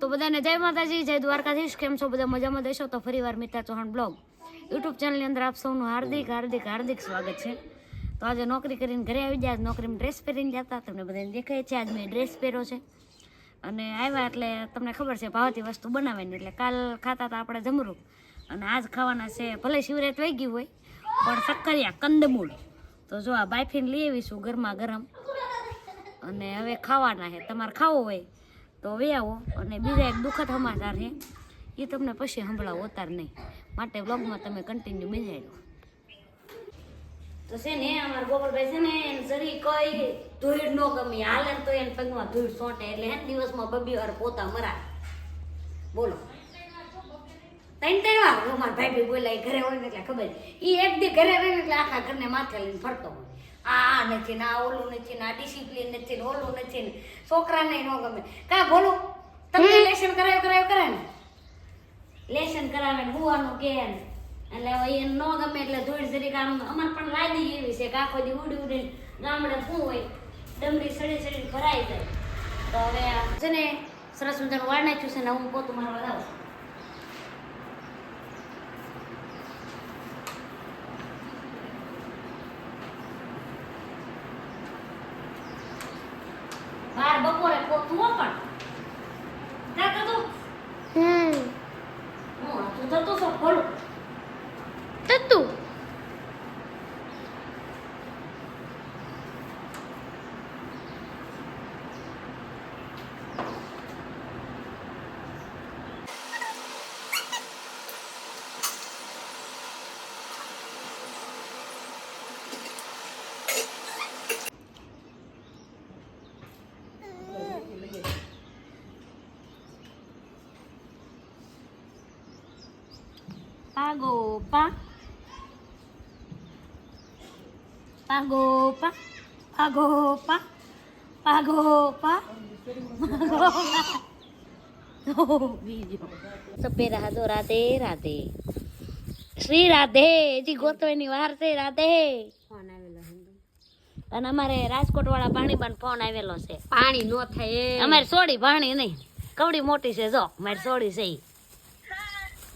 તો બધાને જય માતાજી, જય દ્વારકાધીશ. કેમ છો? બધા મજામાં દેશો? તો ફરીવાર મિતા ચૌહાણ બ્લોગ. યુટ્યુબ ચેનલની અંદર આપ સૌનું હાર્દિક હાર્દિક હાર્દિક સ્વાગત છે. તો આજે નોકરી કરીને ઘરે આવી ગયા. નોકરીમાં ડ્રેસ પહેરીને જતા તમને બધાને દેખાય છે, આજ મેં ડ્રેસ પહેર્યો છે. અને આવ્યા એટલે તમને ખબર છે, ભાવતી વસ્તુ બનાવીને એટલે કાલ ખાતા હતા આપણે જમરૂક. અને આજ ખાવાના છે, ભલે શિવરાત વહી ગયું હોય, પણ સક્કરિયા કંદમૂળ. તો જો આ બાફીને લઈ આવીશું ગરમા ગરમ. અને હવે ખાવાના છે. તમારે ખાવું હોય તો હવે આવો અને બીજા એક દુઃખદ સમાચાર છે. એ તમને પછી સંભળાવો, અતાર નહીં. માટે વ્લોગમાં તમે કન્ટિન્યુ બેસાડો. તો છે ને, અમારા ગોપાલભાઈ છે ને, એને જરી કઈ ધૂળ ન ગમી. હાલે તો એને પગમાં ધૂળ સોંટે. એટલે દિવસમાં બબી વાર પોતા મરા બોલો. ત્રણ ત્રણ વાર અમારા ભાઈ ભાઈ બોલાય ઘરે હોય ને એટલે ખબર. એ એક દી ઘરે ને એટલે આખા ઘરને માથે લઈને ફરતો હોય. આ આ નથી ને આ ઓલું નથી ને આ ડિસિપ્લિન નથી ને ઓલું નથી ને છોકરાને ન ગમે. કા બોલો? તમને લેસન કરાયો કરાયો કરે ને? લેસન કરાવે ને હુવાનું કે એટલે એને ન ગમે એટલે ધોઈ જરીક કામ અમારે પણ લાદી એવી છે કે આખો દી ઉડી ઉડીને ગામડે શું હોય? ડમરી સડી સડી ભરાઈ જાય. તો હવે છે ને સરસ મજાનું વાળ નાખ્યું છે ને હું પોતું મારવા જાઉં છું. બાર બપોરે પોતું હો પણ. કાકા તું હમ. હું તો થતું છો પા પાગો પા પાગો પા બીજો સપેરા હાજો રાધે રાધે શ્રી રાધે જી ગોતવાની વાર છે રાધે અને અમારે રાજકોટ વાળા ભાણીબાન ફોન આવેલો છે. પાણી નો થાય અમારે સોડી ભાણી નહીં. કવડી મોટી છે જો મારી સોડી છે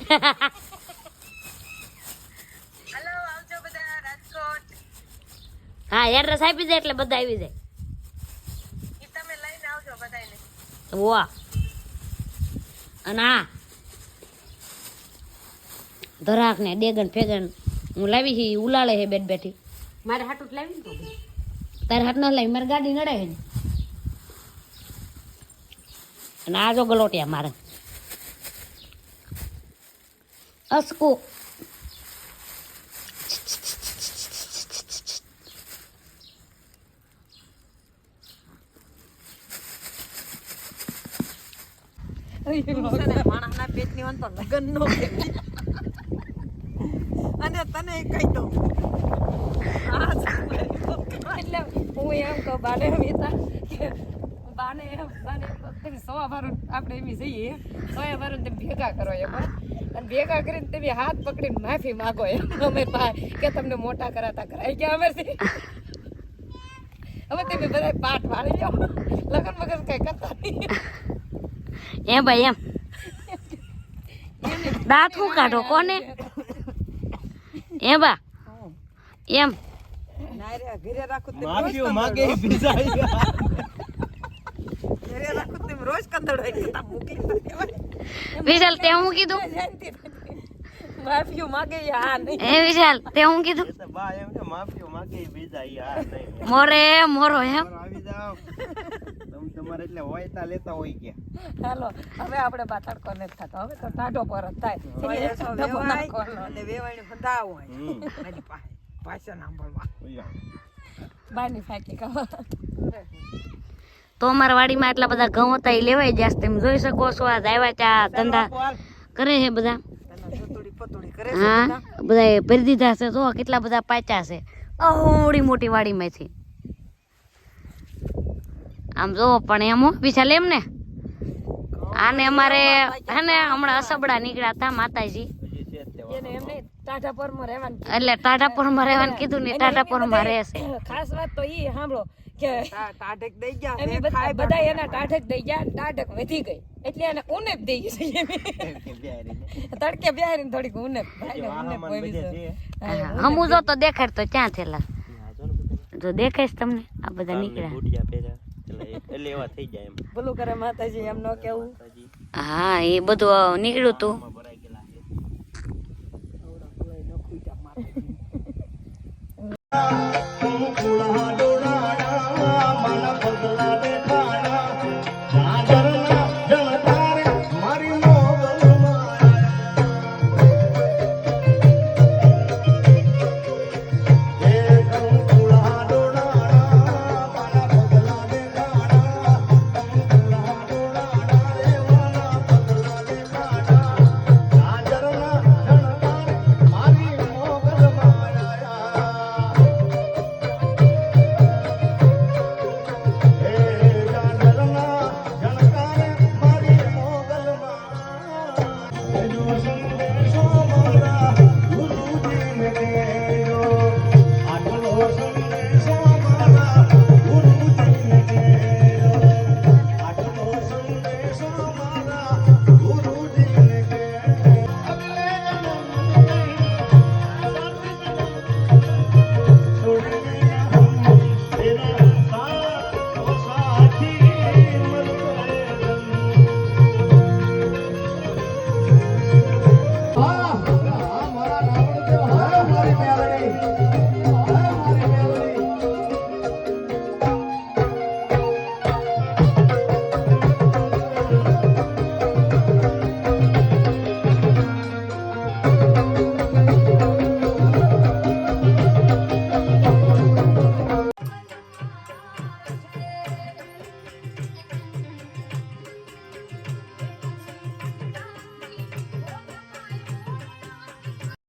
હા એડ્રેસ આપી દે એટલે બધા આવી જાય. તમે વાહ. અને હા ધરાક ને ડેગન ફેગન હું લાવી છે ઉલાળે છે બેઠ બેઠી. મારે હાટું જ લાવી ને તારે હાથ ન લાવી મારી ગાડી નડે છે ને. અને આ જો ગલોટિયા મારે. અસકુ માણસના પેટની તો લગન નો અને તને કહી દઉં. એટલે હું એમ કહું બાને એમ કે બાને એમ બાને સવા બારું આપણે એમ જઈએ. સવા બારું તમે ભેગા કરો એમ. અને ભેગા કરીને તમે હાથ પકડીને માફી માગો એમ. અમે કે તમને મોટા કરાતા કરાય કે અમરથી. હવે તમે બધા પાઠ વાળી જાઓ. લગન વગર કઈ કરતા નહીં. એમ ભાઈ એમ. દાંત હું કાઢો કોને? એ બા. એમ. વિશાલ તે હું કીધું? માફીઓ માગે એ એ વિશાલ તે હું કીધું? બા એમ કે માફીઓ માગે ભીસાઈ આ મોરે મોરો એમ. આવી જાવ. તમે તમારે એટલે હોય તા લેતા હોય કે. હાલો હવે આપણે પાછળ કોને જ થતો. હવે તો ટાઢો પર જ થાય એટલે. વેવાઈને ફંદા હોય. મારી પાસે સાંભળવા. બાની ફાકી કહો તો અમારા વાડીમાં એટલા બધા ઘઉં હતા એ લેવાઈ જશે તમે જોઈ શકો છો આ આવ્યા ત્યાં ધંધા કરે છે બધા. તને જોતોડી પતોડી કરે છે હા બધા. બધા ભરી દીધા છે. જો કેટલા બધા પાચા છે. અહોડી મોટી વાડીમાંથી. આમ જો પણ એમ વિશાલ એમ ને? આને અમારે હે ને હમણાં અસબડા નીકળ્યા હતા માતાજી. એટલે એમ નહીં ટાઢા રહેવાનું એટલે ટાટાપુરમાં રહેવાનું કીધું ને ટાટાપુરમાં રહેશે. ખાસ વાત તો ઈ સાંભળો કે ટાઢક દઈ ગયા એની બધા ટાઢક દઈ ગયા ટાઢક વધી ગઈ. એટલે એને ઉનેપ દઈ ગઈ. તડકે બેહારીને. થોડીક ઉનેપ. હમું જો તો દેખાડ તો ક્યાં થયેલા જો દેખાઈશ તમને આ બધા નીકળ્યા. એટલે એવા થઈ જાય એમ. ભલું કરે માતાજી એમ ન કેવું? હા એ બધું નીકળ્યું તું. ભરાઈ